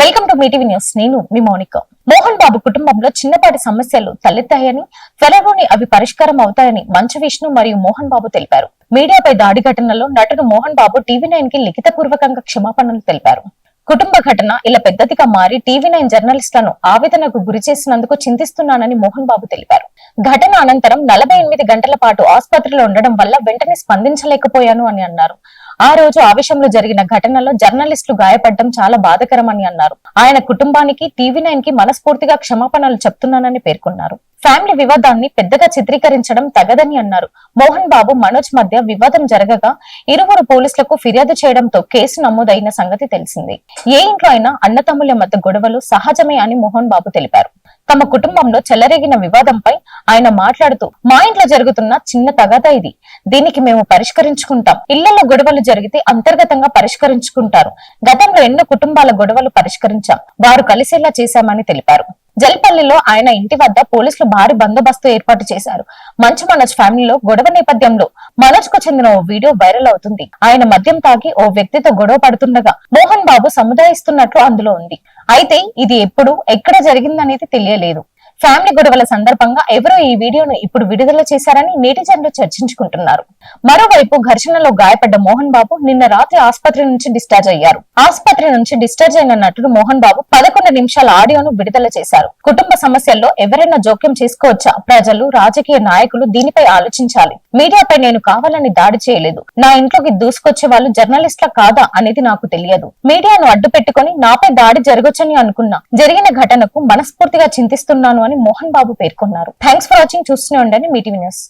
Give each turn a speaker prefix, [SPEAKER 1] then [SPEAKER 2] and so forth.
[SPEAKER 1] Welcome to Mee TV news నేను మీ మౌనిక. మోహన్ బాబు కుటుంబంలో చిన్నపాటి సమస్యలు తలెత్తాయని త్వరలోనే అవి పరిష్కారం అవుతాయని మంచు విష్ణు మరియు మోహన్ బాబు తెలిపారు. మీడియాపై దాడి ఘటనలో నటుడు మోహన్ బాబు టీవీ నైన్కి లిఖితపూర్వకంగా క్షమాపణలు తెలిపారు. కుటుంబ ఘటన ఇలా పెద్దదిగా మారి టీవీ నైన్ జర్నలిస్టులను ఆవేదనకు గురి చేసినందుకు చింతిస్తున్నానని మోహన్ బాబు తెలిపారు. ఘటన అనంతరం నలభై ఎనిమిది గంటల పాటు ఆసుపత్రిలో ఉండడం వల్ల వెంటనే స్పందించలేకపోయాను అని అన్నారు. ఆ రోజు ఆవేశంలో జరిగిన ఘటనలో జర్నలిస్టులు గాయపడడం చాలా బాధకరమని అన్నారు. ఆయన కుటుంబానికి టీవీ నైన్కి మనస్ఫూర్తిగా క్షమాపణలు చెప్తున్నానని పేర్కొన్నారు. ఫ్యామిలీ వివాదాన్ని పెద్దగా చిత్రీకరించడం తగదని అన్నారు. మోహన్ బాబు మనోజ్ మధ్య వివాదం జరగగా ఇరువురు పోలీసులకు ఫిర్యాదు చేయడంతో కేసు నమోదైన సంగతి తెలిసింది. ఏ ఇంట్లో అయినా అన్నతమ్ముల మధ్య గొడవలు సహజమే అని మోహన్ బాబు తెలిపారు. తమ కుటుంబంలో చెలరేగిన వివాదంపై ఆయన మాట్లాడుతూ మా ఇంట్లో జరుగుతున్న చిన్న తగాదా ఇది. దీనికి మేము పరిష్కరించుకుంటాం. ఇళ్ళలో గొడవలు జరిగితే అంతర్గతంగా పరిష్కరించుకుంటారు. గతంలో ఎన్నో కుటుంబాల గొడవలు పరిష్కరించాం. వారు కలిసేలా చేశామని తెలిపారు. జల్పల్లిలో ఆయన ఇంటి వద్ద పోలీసులు భారీ బందోబస్తు ఏర్పాటు చేశారు. మంచు మనోజ్ ఫ్యామిలీలో గొడవ నేపథ్యంలో మనోజ్కు చెందిన ఓ వీడియో వైరల్ అవుతుంది. ఆయన మద్యం తాగి ఓ వ్యక్తితో గొడవ పడుతుండగా మోహన్ బాబు సముదాయిస్తున్నట్లు అందులో ఉంది. అయితే ఇది ఎప్పుడు ఎక్కడ జరిగిందనేది తెలియలేదు. ఫ్యామిలీ గొడవల సందర్భంగా ఎవరో ఈ వీడియోను ఇప్పుడు విడుదల చేశారని నేటిజన్లు చర్చించుకుంటున్నారు. మరోవైపు ఘర్షణలో గాయపడ్డ మోహన్ బాబు నిన్న రాత్రి ఆసుపత్రి నుంచి డిశ్చార్జ్ అయ్యారు. ఆసుపత్రి నుంచి డిశ్చార్జ్ అయిన నటుడు మోహన్ బాబు పదకొండు నిమిషాల ఆడియోను విడుదల చేశారు. కుటుంబ సమస్యల్లో ఎవరైనా జోక్యం చేసుకోవచ్చా? ప్రజలు రాజకీయ నాయకులు దీనిపై ఆలోచించాలి. మీడియాపై నేను కావాలని దాడి చేయలేదు. నా ఇంట్లోకి దూసుకొచ్చే వాళ్ళు జర్నలిస్ట్ల కాదా అనేది నాకు తెలియదు. మీడియాను అడ్డు పెట్టుకుని నాపై దాడి జరగొచ్చని అనుకున్నా. జరిగిన ఘటనకు మనస్ఫూర్తిగా చింతిస్తున్నాను అని మోహన్ బాబు పేర్కొన్నారు. థ్యాంక్స్ ఫర్ వాచింగ్ చూస్తూనే ఉండండి మీటీవీ న్యూస్.